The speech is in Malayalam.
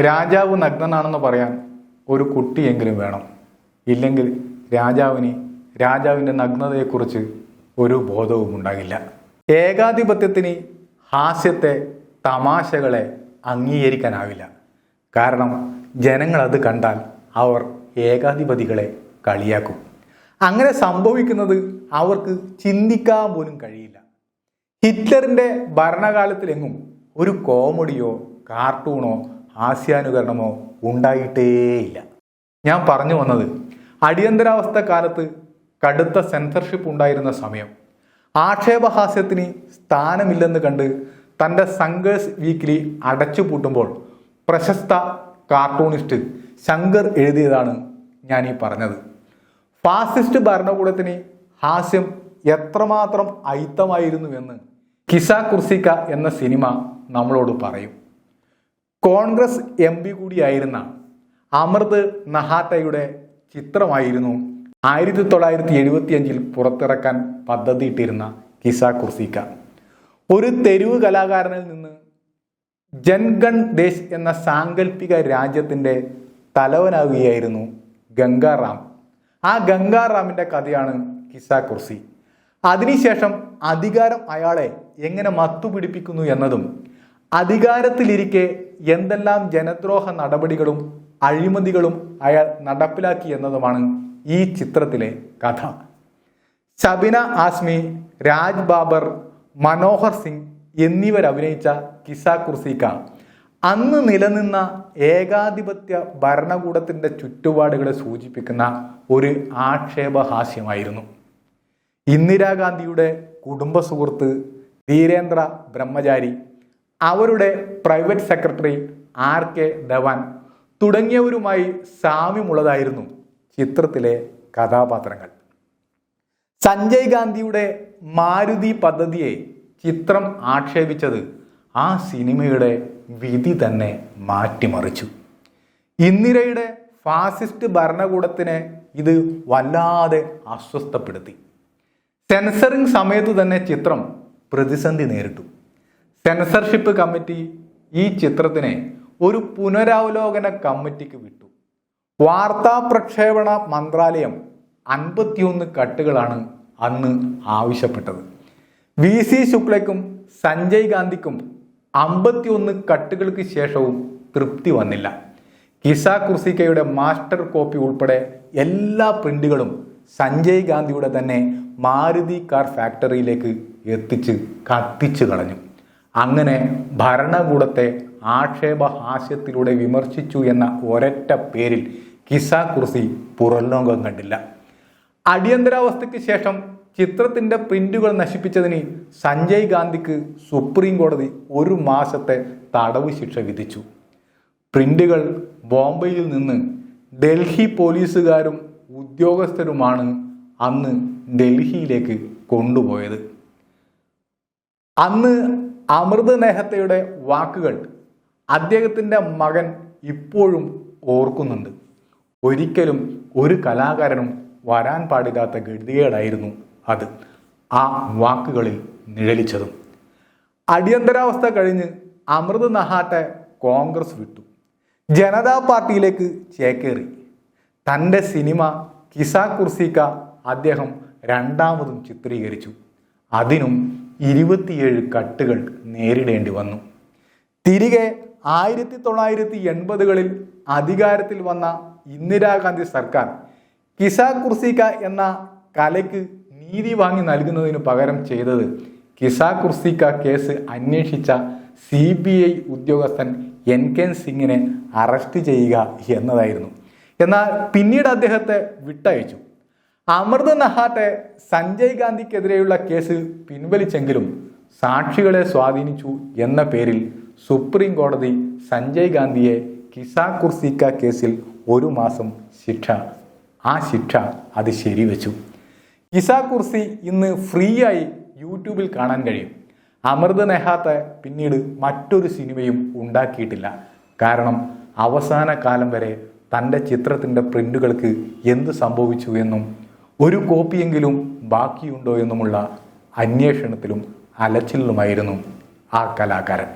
രാജാവ് നഗ്നനാണെന്ന് പറയാൻ ഒരു കുട്ടിയെങ്കിലും വേണം. ഇല്ലെങ്കിൽ രാജാവിന് രാജാവിന്റെ നഗ്നതയെക്കുറിച്ച് ഒരു ബോധവും ഉണ്ടാകില്ല. ഏകാധിപത്യത്തിന് ഹാസ്യത്തെ തമാശകളെ അംഗീകരിക്കാനാവില്ല. കാരണം ജനങ്ങൾ അത് കണ്ടാൽ അവർ ഏകാധിപതികളെ കളിയാക്കും. അങ്ങനെ സംഭവിക്കുന്നത് അവർക്ക് ചിന്തിക്കാൻ പോലും കഴിയില്ല. ഹിറ്റ്ലറിന്റെ ഭരണകാലത്തിലെങ്ങും ഒരു കോമഡിയോ കാർട്ടൂണോ ഹാസ്യാനുകരണമോ ഉണ്ടായിട്ടേയില്ല. ഞാൻ പറഞ്ഞു വന്നത് അടിയന്തരാവസ്ഥ കാലത്ത് കടുത്ത സെൻസർഷിപ്പ് ഉണ്ടായിരുന്ന സമയം. ആക്ഷേപഹാസ്യത്തിന് സ്ഥാനമില്ലെന്ന് കണ്ട് തന്റെ സങ്കേഴ്സ് വീക്കിലി അടച്ചു പൂട്ടുമ്പോൾ പ്രശസ്ത കാർട്ടൂണിസ്റ്റ് ശങ്കർ എഴുതിയതാണ് ഞാൻ ഈ പറഞ്ഞത്. ഫാസിസ്റ്റ് ഭരണകൂടത്തിന് ഹാസ്യം എത്രമാത്രം അയിത്തമായിരുന്നുവെന്ന് കിസ കുർസിക്ക എന്ന സിനിമ നമ്മളോട് പറയും. കോൺഗ്രസ് എം പി കൂടിയായിരുന്ന അമൃത് നഹാത്തയുടെ ചിത്രമായിരുന്നു ആയിരത്തി തൊള്ളായിരത്തി എഴുപത്തിയഞ്ചിൽ പുറത്തിറക്കാൻ പദ്ധതിയിട്ടിരുന്ന കിസ കുർസിക്ക. ഒരു തെരുവ് കലാകാരനിൽ നിന്ന് ജൻഗൺ ദേശ് എന്ന സാങ്കല്പിക രാജ്യത്തിന്റെ തലവനാകുകയായിരുന്നു ഗംഗാറാം. ആ ഗംഗാറാമിന്റെ കഥയാണ് കിസ കുർസി. അതിനുശേഷം അധികാരം അയാളെ എങ്ങനെ മത്തുപിടിപ്പിക്കുന്നു എന്നതും അധികാരത്തിലിരിക്കെ എന്തെല്ലാം ജനദ്രോഹ നടപടികളും അഴിമതികളും അയാൾ നടപ്പിലാക്കി എന്നതുമാണ് ഈ ചിത്രത്തിലെ കഥ. ഷബിന ആസ്മി രാജ് ബാബർ മനോഹർ സിംഗ് എന്നിവർ അഭിനയിച്ച കിസ കുർസിക്ക. അന്ന് നിലനിന്ന ഏകാധിപത്യ ഭരണകൂടത്തിന്റെ ചുറ്റുപാടുകളെ സൂചിപ്പിക്കുന്ന ഒരു ആക്ഷേപഹാസ്യമായിരുന്നു. ഇന്ദിരാഗാന്ധിയുടെ കുടുംബ സുഹൃത്ത് ധീരേന്ദ്ര ബ്രഹ്മചാരി അവരുടെ private secretary R K Dhawan തുടങ്ങിയവരുമായി സാമ്യമുള്ളതായിരുന്നു ചിത്രത്തിലെ കഥാപാത്രങ്ങൾ. സഞ്ജയ് ഗാന്ധിയുടെ മാരുതി പദ്ധതിയെ ചിത്രം ആക്ഷേപിച്ചത് ആ സിനിമയുടെ വിധി തന്നെ മാറ്റിമറിച്ചു. ഇന്ദിരയുടെ ഫാസിസ്റ്റ് ഭരണകൂടത്തിനെ ഇത് വല്ലാതെ അസ്വസ്ഥപ്പെടുത്തി. സെൻസറിങ് സമയത്ത് തന്നെ ചിത്രം പ്രതിസന്ധി നേരിട്ടു. സെൻസർഷിപ്പ് കമ്മിറ്റി ഈ ചിത്രത്തിനെ ഒരു പുനരവലോകന കമ്മിറ്റിക്ക് വിട്ടു. വാർത്താ പ്രക്ഷേപണ മന്ത്രാലയം അൻപത്തിയൊന്ന് കട്ടുകളാണ് അന്ന് ആവശ്യപ്പെട്ടത്. വി സി ശുക്ലയ്ക്കും സഞ്ജയ് ഗാന്ധിക്കും അമ്പത്തിയൊന്ന് കട്ടുകൾക്ക് ശേഷവും തൃപ്തി വന്നില്ല. കിസ കുർസിക്കയുടെ മാസ്റ്റർ കോപ്പി ഉൾപ്പെടെ എല്ലാ പ്രിന്റുകളും സഞ്ജയ് ഗാന്ധിയുടെ തന്നെ മാരുതി കാർ ഫാക്ടറിയിലേക്ക് എത്തിച്ച് കത്തിച്ചു കളഞ്ഞു. അങ്ങനെ ഭരണകൂടത്തെ ആക്ഷേപഹാസ്യത്തിലൂടെ വിമർശിച്ചു എന്ന ഒരൊറ്റ പേരിൽ കിസ കുർസി പുറംലോകം കണ്ടില്ല. അടിയന്തരാവസ്ഥയ്ക്ക് ശേഷം ചിത്രത്തിന്റെ പ്രിന്റുകൾ നശിപ്പിച്ചതിന് സഞ്ജയ് ഗാന്ധിക്ക് സുപ്രീം കോടതി ഒരു മാസത്തെ തടവ് ശിക്ഷ വിധിച്ചു. പ്രിന്റുകൾ ബോംബെയിൽ നിന്ന് ഡൽഹി പോലീസുകാരും ഉദ്യോഗസ്ഥരുമാണ് അന്ന് ഡൽഹിയിലേക്ക് കൊണ്ടുപോയത്. അന്ന് അമൃത് നേഹത്തയുടെ വാക്കുകൾ അദ്ദേഹത്തിന്റെ മകൻ ഇപ്പോഴും ഓർക്കുന്നുണ്ട്. ഒരിക്കലും ഒരു കലാകാരനും വരാൻ പാടില്ലാത്ത ഗതികേടായിരുന്നു അത് ആ വാക്കുകളിൽ നിഴലിച്ചതും. അടിയന്തരാവസ്ഥ കഴിഞ്ഞ് അമൃത് നഹാട്ടെ കോൺഗ്രസ് വിട്ടു. ജനതാ പാർട്ടിയിലേക്ക് ചേക്കേറി. തന്റെ സിനിമ കിസാ കുർസിക്ക അദ്ദേഹം രണ്ടാമതും ചിത്രീകരിച്ചു. അതിനും ഇരുപത്തിയേഴ് കട്ടുകൾ നേരിടേണ്ടി വന്നു. തിരികെ ആയിരത്തി തൊള്ളായിരത്തി എൺപതുകളിൽ അധികാരത്തിൽ വന്ന ഇന്ദിരാഗാന്ധി സർക്കാർ കിസ കുർസിക്ക എന്ന കലയ്ക്ക് നീതി വാങ്ങി നൽകുന്നതിന് പകരം ചെയ്തത് കിസ കുർസിക്ക കേസ് അന്വേഷിച്ച സി ബി ഐ ഉദ്യോഗസ്ഥൻ എൻ കെ സിംഗിനെ അറസ്റ്റ് ചെയ്യുക എന്നതായിരുന്നു. എന്നാൽ പിന്നീട് അദ്ദേഹത്തെ വിട്ടയച്ചു. അമൃത് നഹാട്ടെ സഞ്ജയ് ഗാന്ധിക്കെതിരെയുള്ള കേസ് പിൻവലിച്ചെങ്കിലും സാക്ഷികളെ സ്വാധീനിച്ചു എന്ന പേരിൽ സുപ്രീം കോടതി സഞ്ജയ് ഗാന്ധിയെ കിസ കുർസിക്ക കേസിൽ ഒരു മാസം ശിക്ഷ. ആ ശിക്ഷ അത് ശരിവെച്ചു. കിസ കുർസി ഇന്ന് ഫ്രീ ആയി യൂട്യൂബിൽ കാണാൻ കഴിയും. അമൃത് നെഹാത്ത പിന്നീട് മറ്റൊരു സിനിമയും ഉണ്ടാക്കിയിട്ടില്ല. കാരണം അവസാന കാലം വരെ തന്റെ ചിത്രത്തിന്റെ പ്രിന്റുകൾക്ക് എന്ത് സംഭവിച്ചു എന്നും ഒരു കോപ്പിയെങ്കിലും ബാക്കിയുണ്ടോ എന്നുമുള്ള അന്വേഷണത്തിലും അലച്ചിലുമായിരുന്നു ആ കലാകാരൻ.